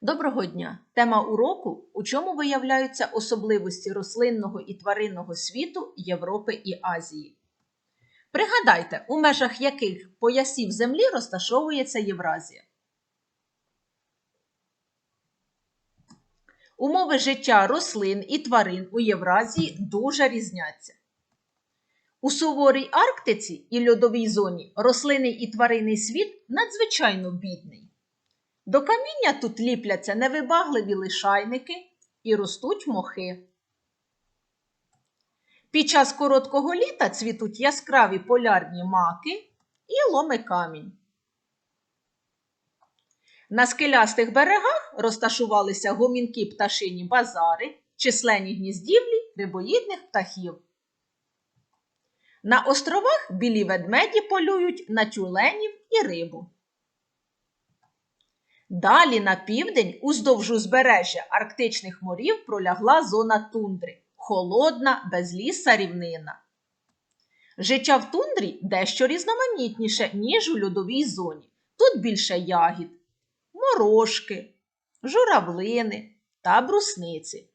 Доброго дня! Тема уроку у чому виявляються особливості рослинного і тваринного світу Європи і Азії. Пригадайте, у межах яких поясів Землі розташовується Євразія. Умови життя рослин і тварин у Євразії дуже різняться. У суворій Арктиці і льодовій зоні рослинний і тваринний світ надзвичайно бідний. До каміння тут ліпляться невибагливі лишайники і ростуть мохи. Під час короткого літа цвітуть яскраві полярні маки і ломи камінь. На скелястих берегах розташувалися гомінки пташині базари, численні гніздівлі рибоїдних птахів. На островах білі ведмеді полюють на тюленів і рибу. Далі на південь, уздовж узбережжя Арктичних морів, пролягла зона тундри холодна, безліса рівнина. Життя в тундрі дещо різноманітніше, ніж у льодовій зоні. Тут більше ягід, морошки, журавлини та брусниці.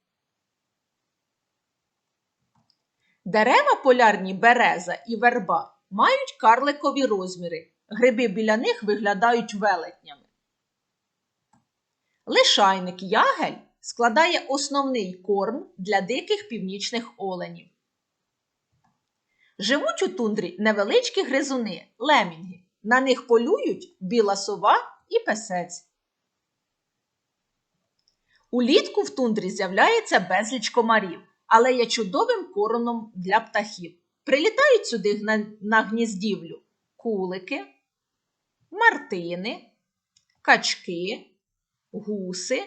Дерева полярні береза і верба мають карликові розміри. Гриби біля них виглядають велетнями. Лишайник ягель складає основний корм для диких північних оленів. Живуть у тундрі невеличкі гризуни, лемінги. На них полюють біла сова і песець. Улітку в тундрі з'являється безліч комарів, але є чудовим короном для птахів. Прилітають сюди на, на гніздівлю кулики, мартини, качки гуси,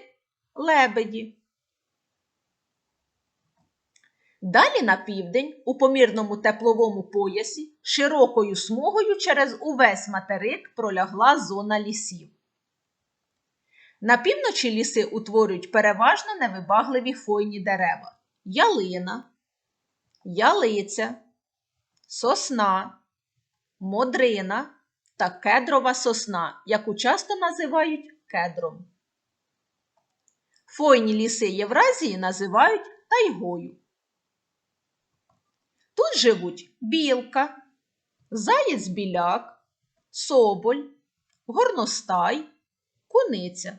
лебеді. Далі на південь, у помірному тепловому поясі, широкою смугою через увесь материк пролягла зона лісів. На півночі ліси утворюють переважно невибагливі хвойні дерева ялина, ялиця, сосна, модрина та кедрова сосна, яку часто називають кедром. Фойні ліси Євразії називають тайгою. Тут живуть білка, заєць біляк, соболь, горностай, куниця,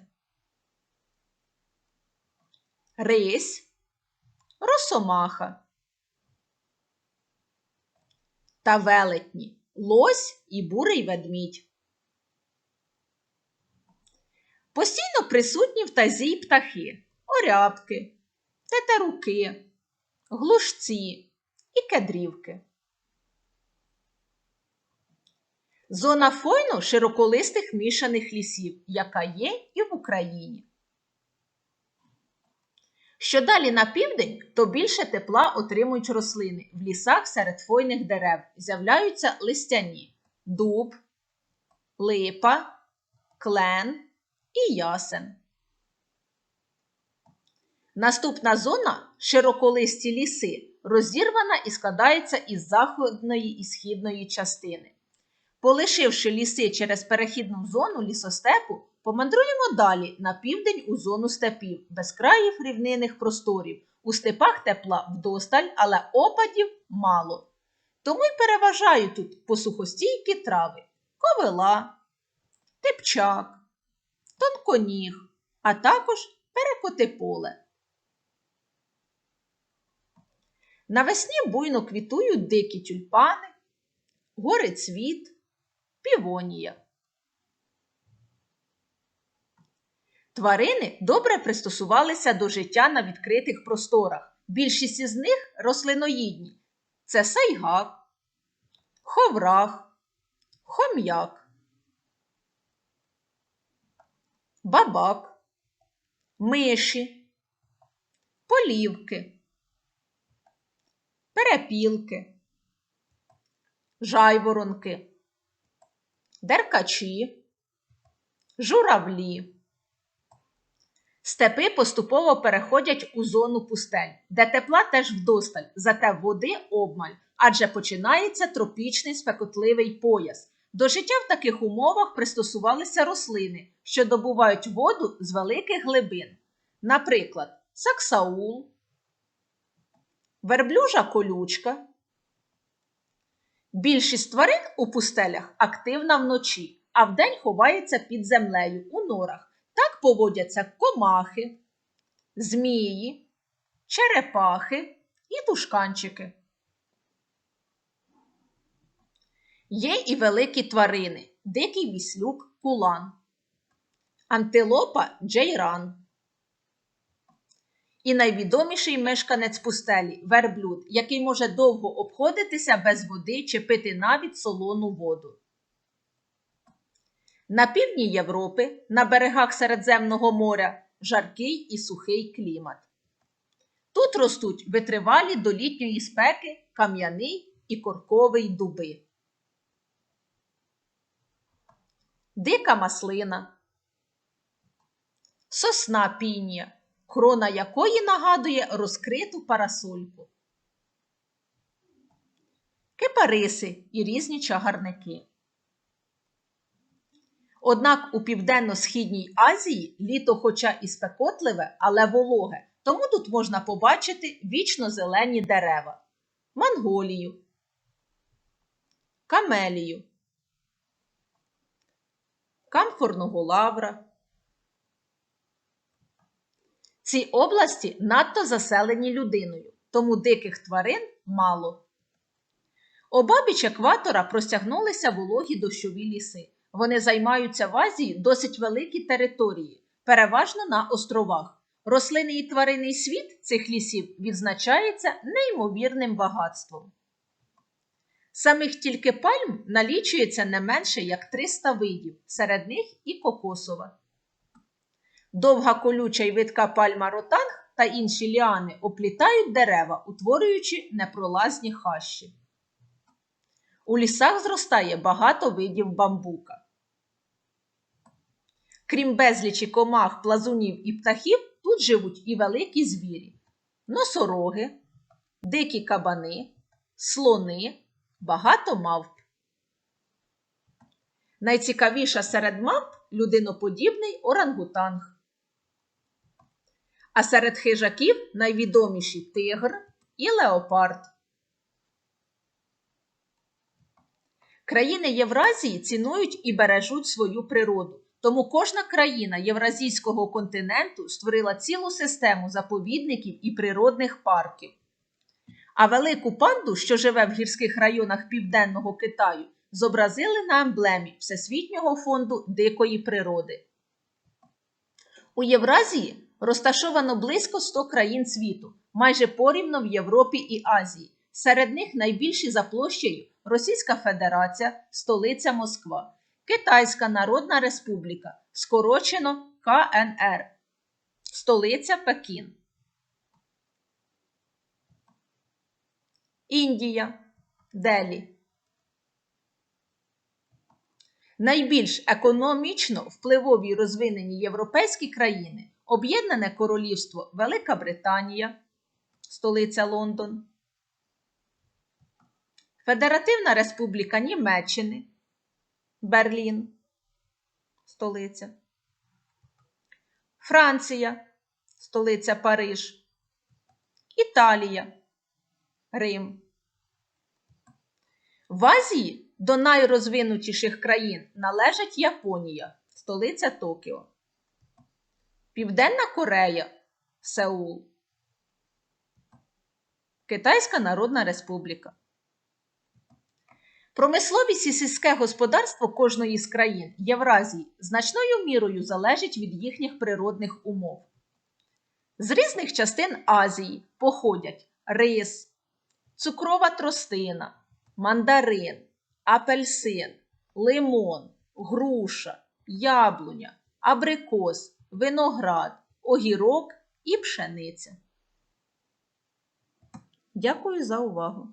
рись, росомаха та велетні, лось і бурий ведмідь. Постійно присутні в тазі й птахи, орябки, тетеруки, глушці і кедрівки. Зона фойну широколистих мішаних лісів, яка є і в Україні. Що далі на південь, то більше тепла отримують рослини. В лісах серед фойних дерев з'являються листяні дуб, липа, клен і ясен. Наступна зона широколисті ліси, розірвана і складається із заходної і східної частини. Полишивши ліси через перехідну зону лісостепу, помандруємо далі на південь у зону степів, безкраїв рівнинних просторів. У степах тепла вдосталь, але опадів мало. Тому й переважають тут посухостійкі трави ковила, тепчак, тонконіг, а також перекоти поле. Навесні буйно квітують дикі тюльпани, горицвіт, півонія. Тварини добре пристосувалися до життя на відкритих просторах. Більшість із них рослиноїдні. Це сайгак, ховрах, хом'як, бабак, миші, полівки, перепілки, жайворонки, деркачі, журавлі. Степи поступово переходять у зону пустель, де тепла теж вдосталь, зате води обмаль, адже починається тропічний спекотливий пояс. До життя в таких умовах пристосувалися рослини, що добувають воду з великих глибин. Наприклад, саксаул, верблюжа колючка. Більшість тварин у пустелях активна вночі, а вдень ховається під землею у норах. Так поводяться комахи, змії, черепахи і тушканчики. Є і великі тварини, дикий віслюк кулан, антилопа джейран. І найвідоміший мешканець пустелі верблюд, який може довго обходитися без води чи пити навіть солону воду. На півдні Європи, на берегах Середземного моря, жаркий і сухий клімат. Тут ростуть витривалі до літньої спеки кам'яний і корковий дуби. Дика маслина, сосна пінія, крона якої нагадує розкриту парасольку, кипариси і різні чагарники. Однак у Південно-Східній Азії літо, хоча і спекотливе, але вологе, тому тут можна побачити вічно зелені дерева, манголію, камелію, камфорного лавра. Ці області надто заселені людиною, тому диких тварин мало. Обабіч екватора простягнулися вологі дощові ліси. Вони займаються в Азії досить великі території, переважно на островах. Рослинний і тваринний світ цих лісів відзначається неймовірним багатством. Самих тільки пальм налічується не менше як 300 видів, серед них і кокосова. Довга колюча й видка пальма ротанг та інші ліани оплітають дерева, утворюючи непролазні хащі. У лісах зростає багато видів бамбука. Крім безлічі комах, плазунів і птахів, тут живуть і великі звірі, носороги, дикі кабани, слони, багато мавп. Найцікавіша серед мавп людиноподібний орангутанг. А серед хижаків найвідоміші тигр і леопард. Країни Євразії цінують і бережуть свою природу. Тому кожна країна Євразійського континенту створила цілу систему заповідників і природних парків. А велику панду, що живе в гірських районах Південного Китаю, зобразили на емблемі Всесвітнього фонду дикої природи. У Євразії розташовано близько 100 країн світу, майже порівно в Європі і Азії. Серед них найбільші за площею Російська Федерація, столиця Москва. Китайська Народна Республіка, скорочено КНР, столиця Пекін. Індія, Делі. Найбільш економічно впливові розвинені європейські країни Об'єднане Королівство Велика Британія, столиця Лондон, Федеративна Республіка Німеччини. Берлін, столиця. Франція, столиця Париж. Італія, Рим. В Азії до найрозвинутіших країн належить Японія, столиця Токіо. Південна Корея, Сеул. Китайська Народна Республіка. Промисловість і сільське господарство кожної з країн Євразії значною мірою залежить від їхніх природних умов. З різних частин Азії походять рис, цукрова тростина, мандарин, апельсин, лимон, груша, яблуня, абрикос, виноград, огірок і пшениця. Дякую за увагу!